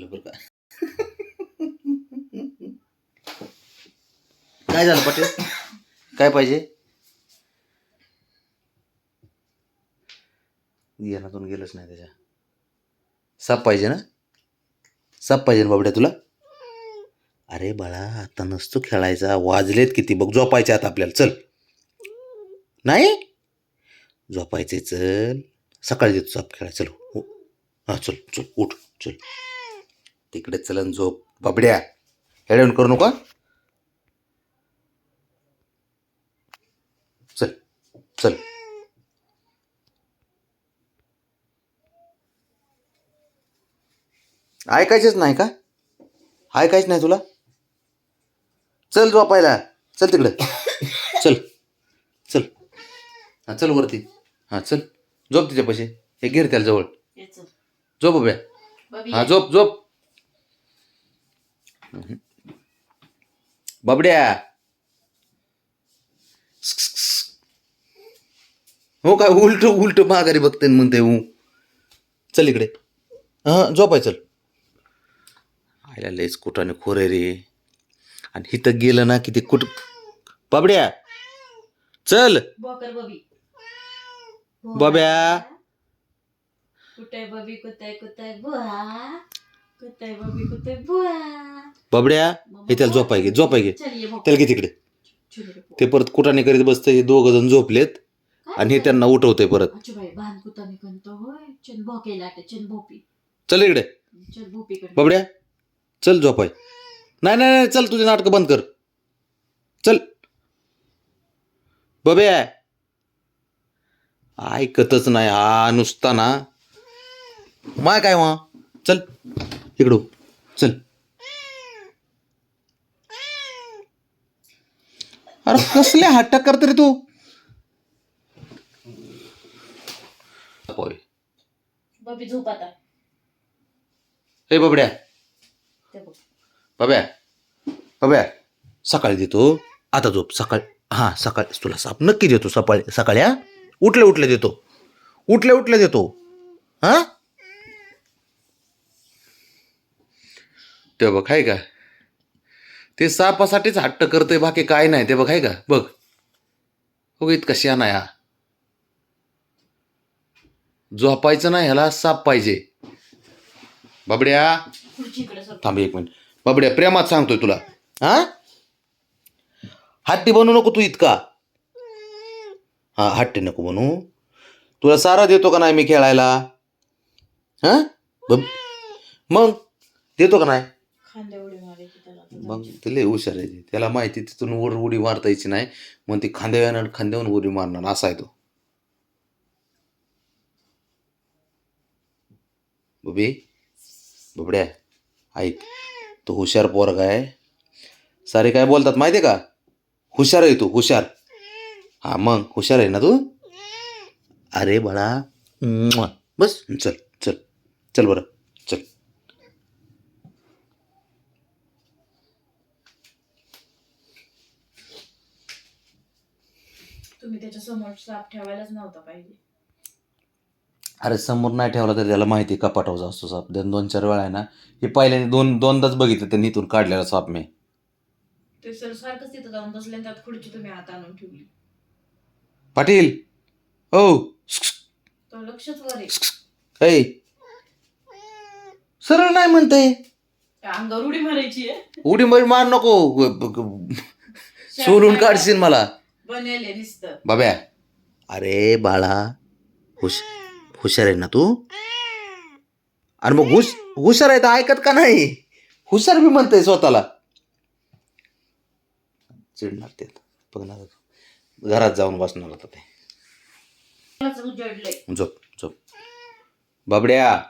झालं बरं का. काय झालं पटेल? काय पाहिजे? येण्यातून गेलंच नाही त्याच्या. साप पाहिजे ना? साप पाहिजे ना बाबड्या तुला? अरे बाळा आता नसतो खेळायचा. वाजलेत किती. बघ झोपायचे आता आपल्याला. चल. नाही? झोपायचे चल. सकाळी देतो साप खेळाय चल. हो. हां चल चल. उठ. चल. तिकडे चलन झोप बाबड्या. हेडवून करू नका चल चल. ऐकायचंच नाही का? ऐकायच नाही तुला? चल झोपायला चल तिकडं. चल चल. हां चल वरती. हां चल. झोप तिच्या पैसे हे घेर त्याला जवळ. झोप उभ्या. हा झोप झोप. बाबड्या. हो काय उलट उलट माघारी बघते म्हणते हू. चल इकडे. हां झोपाय चल. आयला लयच कुठाने खोरे रे. आणि इथं गेलं ना की ते कुठ बाबड्या. चल. बोकर बबी. बाब्या. कुठे बबी कुठे कुठे बुवा कुठे बबी कुठे बुवा बाबड्या हे त्याला झोपाय घे झोपाय घे. त्याला घे तिकडे. ते परत कुठाने करीत बसतं हे दोघ जण झोपलेत आणि हे? त्यांना उठवतंय परत. चल इकडे. बाबड्या चल झोपाय. नाही नाही नाही चल तुझे नाटकं बंद कर. चल. बब्या ऐकतच नाही हा नुसता ना. माय काय वा? चल इकडं चल. अरे कसले हट्ट करत रे तू? होय. बबी झोप आता. हे बबड्या. ते बघ. बब्या बब्या सकाळी देतो. आता झोप. सकाळी हां सकाळी तुला साप नक्की देतो सकाळी सकाळी हा? उठले उठले देतो. उठले उठले देतो. हां? ते बघ आहे का? ते सापासाठीच हट्ट करते बाकी काय नाही. ते बघ आहे का? बघ. हो इतका शाना या झोपायचं नाही ह्याला साप पाहिजे. बाबड्या. थांब एक मिनिट. बाबड्या प्रेमात सांगतोय तुला. हा? हट्टी बनू नको तू इतका. हा हट्टी नको बनू तुला सारा देतो का नाही मी खेळायला? हा? मग देतो का नाही? मग. ते लय हुशार आहे ते. त्याला माहिती तिथून वर उडी मारता यायची नाही. मग ती खांद्यावर खांद्यावर उडी मारणार असा आहे तो. बबी बबड्या ऐक. तो हुशार पोरगा आहे. सारे काय बोलतात माहिती आहे का? हुशार आहे तू हुशार. हा मग हुशार आहे ना तू? अरे बाळा. बस चल चल. चल बरं चल तुम्ही त्याच्यासमोर साप ठेवायलाच नव्हता पाहिजे. अरे समोर नाही ठेवला तर त्याला माहिती आहे कपाटावचा असतो साप? दोन दोन चार वेळा आहे ना हे पहिल्याने दोन दोनदाच बघितलं त्यांनी इथून काढलेला साप मी. ते सर सारखंच तिथं जाऊन बसले आणि त्यात खुर्ची तुम्ही हात आणून ठेवली. पाटील! ओ! तो लक्षच वर आहे. ऐ! सरळ नाही म्हणतंय. त्या अंगावर उडी मारायची आहे. उडी मारी मार नको. सोलून काढशील मला. बनेल आहे नुसतं बाब्या अरे बाळा हुश हुशार आहे ना तू? अरे मग हुश हुशार आहे तर ऐकत का नाही? हुशार बी म्हणतंय स्वतःला. चिडणार ते. बघणार घरात जाऊन बसणार आता ते. मलाच उजडलंय झोप झोप. बाबड्या.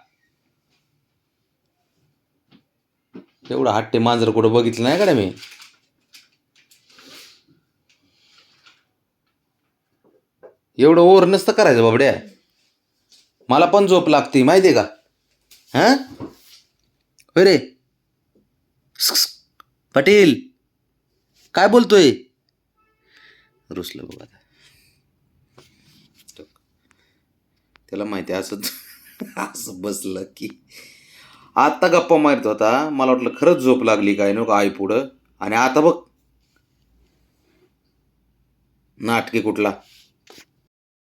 एवढं हट्टे मांजर कुठं बघितलं नाही का मी? एवढं ओर नसतं करायचं बाबड्या. मला पण झोप लागते माहिती आहे का? हा? होय रे. पाटील काय बोलतोय? रुसलं बघा त्याला माहिती आहे असं असं बसलं की. आत्ता गप्पा मारत होता मला वाटलं खरंच झोप लागली काय नको आई पुढं. आणि आता बघ. नाटके कुठला?